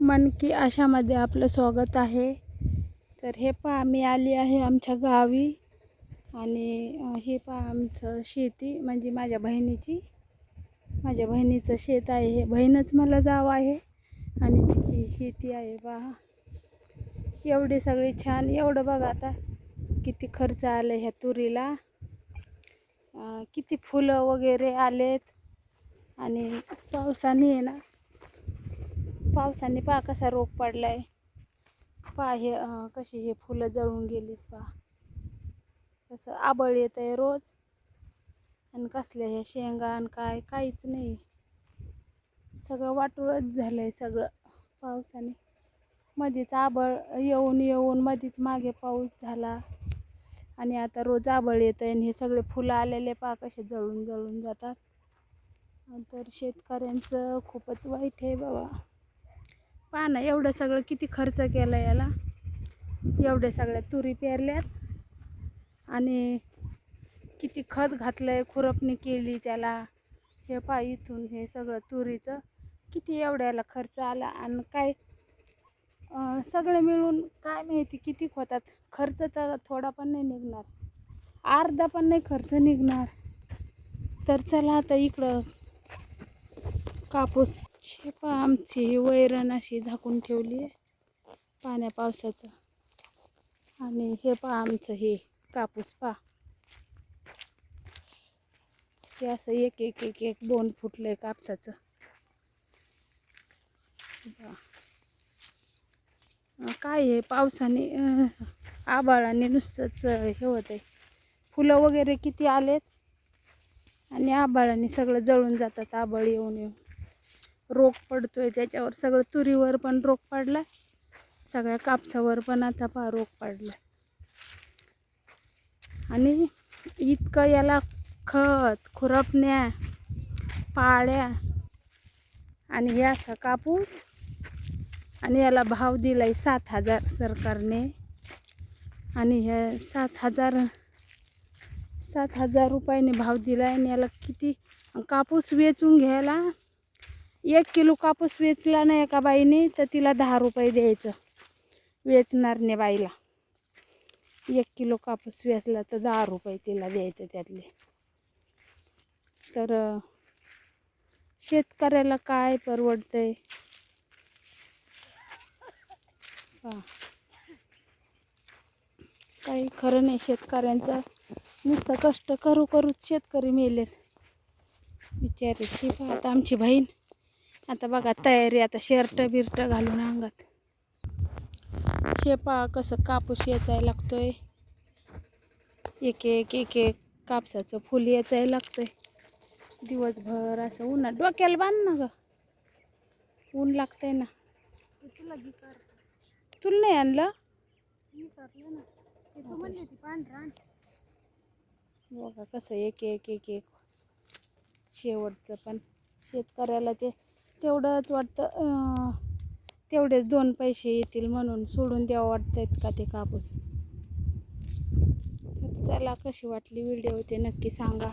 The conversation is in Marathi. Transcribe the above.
मन की आशामध्ये आपलं स्वागत आहे. तर हे पहा मी आली आहे आमच्या गावी. आणि हे पहा आमचं शेती म्हणजे माझ्या बहिणीची. माझ्या बहिणीचं शेत आहे हे. बहीणच मला जाव आहे आणि तिची शेती आहे पहा. एवढी सगळी छान. एवढं बघा आता किती खर्च आलं ह्या तुरीला. किती फुलं वगैरे आलेत. आणि पावसाने आहे ना पावसाने पहा कसा रोग पडलाय. पहा हे कशी हे फुलं जळून गेलीत पहा. कसं आबळ येत आहे रोज. आणि कसल्या ह्या शेंगा आणि काय काहीच नाही. सगळं वाटूळच झालंय सगळं पावसाने. मध्येच आबळ येऊन येऊन मध्येच मागे पाऊस झाला. आणि आता रोज आबळ येत आहे आणि हे सगळे फुलं आलेले पहा कसे जळून जळून जातात. तर शेतकऱ्यांचं खूपच वाईट आहे बाबा. पहा ना एवढं सगळं किती खर्च केला याला. एवढ्या सगळ्या तुरी पेरल्यात. आणि किती खत घातलंय खुरपणी केली त्याला. हे पहा इथून हे सगळं तुरीचं. किती एवढ्याला खर्च आला आणि काय सगळे मिळून काय माहिती किती होतात. खर्च तर थोडा पण नाही निघणार. अर्धा पण नाही खर्च निघणार. तर चला आता इकडं कापूस शेपा आमची ही वैरण अशी झाकून ठेवली आहे पाण्या पावसाचं. आणि हे पहा आमचं हे कापूस पहा. हे असं एक एक एक एक दोन फुटलंय कापसाचं. पहा. काय आहे पावसाने आबाळाने आभाळाने नुसतंच हे होत आहे फुलं वगैरे किती आलेत? आणि आभाळाने सगळं जळून जातात आभाळ येऊन येऊन. रोग पडतोय त्याच्यावर सगळं तुरीवर पण रोग पडला सगळ्या कापसावर पण आता पहा रोग पडला आणि इतकं याला खत खुरपण्या पाळ्या आणि हे असा कापूस आणि याला भाव दिलाय सात हजार सरकारने. आणि हे सात हजार सात हजार रुपयाने भाव दिलाय आणि याला किती कापूस वेचून घ्यायला एक किलो कापूस वेचला ना एका बाईने तर तिला दहा रुपये द्यायचं वेचणार नाही बाईला. एक किलो कापूस वेचला तर दहा रुपये तिला द्यायचं त्यातले. तर शेतकऱ्याला काय परवडतंय? काही खरं नाही शेतकऱ्यांचं. नुसतं कष्ट करू करूच शेतकरी मेलेत. बिचारे ती पहा आता आमची बहीण. आता बघा तयारी आता शर्ट बिर्ट घालून अंगात. शेपा कसं कापूस येचायला लागतोय. एक एक एक एक कापसाचं फुल येचायला लागतंय. दिवसभर असं उन्हात डोक्याला बांध ना ग. ऊन लागतंय ना. तुला नाही आणलं? बघा कसं एक एक एक एक शेवटचं पण शेतकऱ्याला ते तेवढंच वाटतं तेवढेच दोन पैसे येतील म्हणून सोडून द्यावं वाटतायत का ते कापूस. तर चला कशी वाटली व्हिडिओ ते नक्की सांगा.